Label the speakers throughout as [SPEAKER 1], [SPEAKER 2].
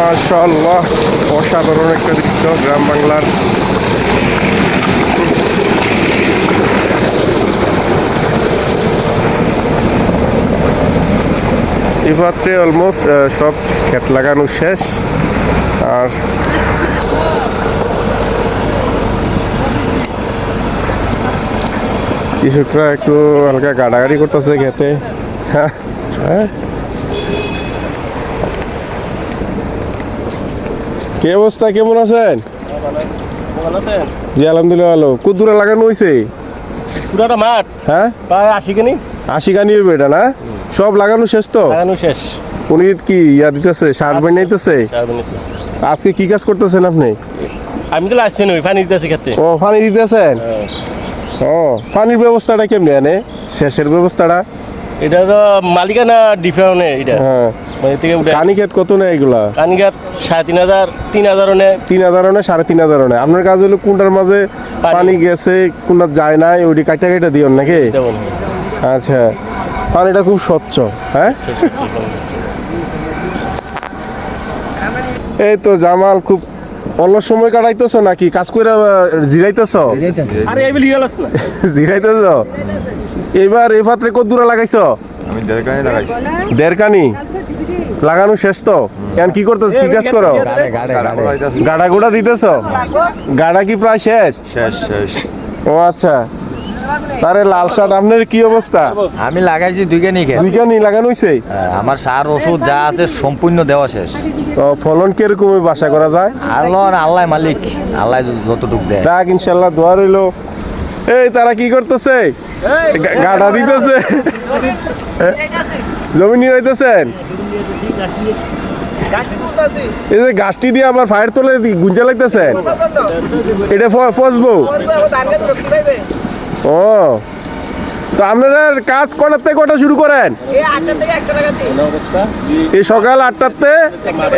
[SPEAKER 1] মাশাআল্লাহ, অসাধারণ একটা দৃশ্য, গ্রাম বাংলার। এবারে অলমোস্ট সব ক্ষেত লাগানো শেষ, আর কৃষকরা একটু হালকা গাড়াগাড়ি করতেছে খেতে হ্যাঁ হ্যাঁ। কি অবস্থা? কেমন আছেন? জি আলহামদুলিল্লাহ ভালো। কুদুরা লাগানো হয়েছে
[SPEAKER 2] পুরাটা মাঠ?
[SPEAKER 1] হ্যাঁ?
[SPEAKER 2] প্রায় আশি কিনি
[SPEAKER 1] আশি গানি হইবে এটা না? সব লাগানো শেষ তো?
[SPEAKER 2] লাগানো শেষ।
[SPEAKER 1] উনি কি ইয়া দিতেছে সার বানাইতেছে? আজকে কি কাজ করতেছেন আপনি?
[SPEAKER 2] আমি তো আসছি নই পানি দিতেছি ক্ষেত্রে
[SPEAKER 1] ও পানি দিতেছেন? ও পানির ব্যবস্থাটা কেমনি আনে? শেষের ব্যবস্থাটা?
[SPEAKER 2] এটা তো মালিকানা ডিফারেন্ট এটা।
[SPEAKER 1] হ্যাঁ।
[SPEAKER 2] মানে থেকে উঠে
[SPEAKER 1] কানি ক্ষেত কত নেয় এগুলা?
[SPEAKER 2] কানগাত সাড়ে তিন হাজার তিন হাজার নে
[SPEAKER 1] তিন হাজার না সাড়ে তিন হাজার না আপনার কাজ হলো কোনটার মাঝে
[SPEAKER 2] পানি।
[SPEAKER 1] গেছে কোনটা যায় নাই ওইটি কাটা কাটা দিও নাকি? আচ্ছা পানিটা খুব স্বচ্ছ হ্যাঁ? এই তো জামাল খুব অলস সময় কাটাইতেছ নাকি? কাজ করে জিরাইতেছ?
[SPEAKER 2] আরে এই গেল না।
[SPEAKER 1] জিরাইতেছ? এবার এই পাত্রে কত দূরে লাগাইছ?
[SPEAKER 3] আমি দেড়কানি লাগাইছি।
[SPEAKER 1] দেড়কানি লাগানো শেষ তো? কেন কি করতেছ? কি কাজ করো?
[SPEAKER 3] গাড়া।
[SPEAKER 1] গাড়া দিতেছ? গাড়া কি প্রায় শেষ?
[SPEAKER 3] শেষ শেষ।
[SPEAKER 1] ও আচ্ছা। তারে লাল শার্ট আপনার কি অবস্থা?
[SPEAKER 4] আমি লাগাইছি দুইখানি খেত
[SPEAKER 1] বিজ্ঞানী লাগানো হয়েছে
[SPEAKER 4] হ্যাঁ, আমার সার ওষুধ যা আছে সম্পূর্ণ দেওয়া শেষ।
[SPEAKER 1] তো ফলন কীরকম বাসা করা যায়?
[SPEAKER 4] আল্লাহ আল্লাহ মালিক আল্লাহ যতটুক দেয়।
[SPEAKER 1] ডাক ইনশাল্লাহ দোয়া রইল। এই তারা কি করতেছে? গা- গাড়া দিতেছে। জমি নিয়ে যাইতেছেন? এই যে গাছটি দিয়ে আবার ফায়ার তোলে গুঞ্জা লাগতেছেন এটা ফসবো। ও। তো আপনারা কাজ কটার থেকে কটা শুরু করেন? এই সকাল আটটাতে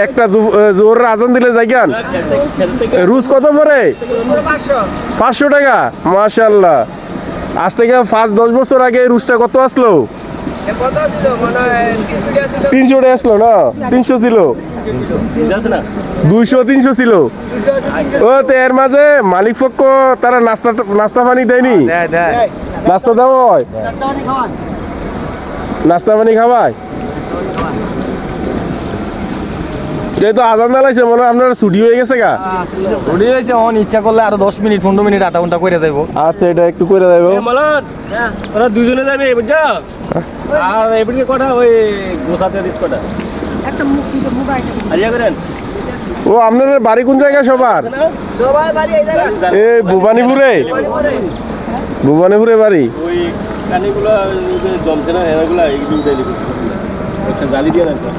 [SPEAKER 1] একটা জোর আজান দিলে যাইগান। রুজ কত পরে পাঁচশো টাকা। মাশাল্লাহ আজ থেকে পাঁচ, দশ বছর আগে রুজটা কত আসলো? তিনশো আসলো না? তিনশো ছিল। দুইশো তিনশো ছিল। ও তো এর মাঝে মালিক পক্ষ তারা নাস্তা নাস্তা পানি দেয়নি?
[SPEAKER 4] দেয় দেয়।
[SPEAKER 1] নাস্তা দেওয়া হয়? নাস্তা পানি খাওয়ায়? যেহেতু আজান মেলাইছে মনে হয় আপনার ছুটি হয়ে গেছে গা?
[SPEAKER 4] উঠে হয়েছে অন ইচ্ছা করলে আরও দশ মিনিট পনেরো মিনিট আধা ঘণ্টা করে দেবো
[SPEAKER 1] আচ্ছা এটা একটু করে দেবো
[SPEAKER 2] ওরা দুজনে যাবে বুঝছ? আর এবারে কটা ওই গোসাতে দিস কটা
[SPEAKER 5] একটা মুখ মুখ আছে।
[SPEAKER 2] আরিয়া করেন?
[SPEAKER 1] ও আপনাদের বাড়ি কোন জায়গায় সবার?
[SPEAKER 5] সবাই বাড়ি এই জায়গায়।
[SPEAKER 1] এ ভুবানীপুরে? ভুবানীপুরে বাড়ি?
[SPEAKER 2] ওই কানিগুলো জমছে না এরাগুলো এইগুলো উঠে দিবি। একটা জালি দিয়ে রাখবে।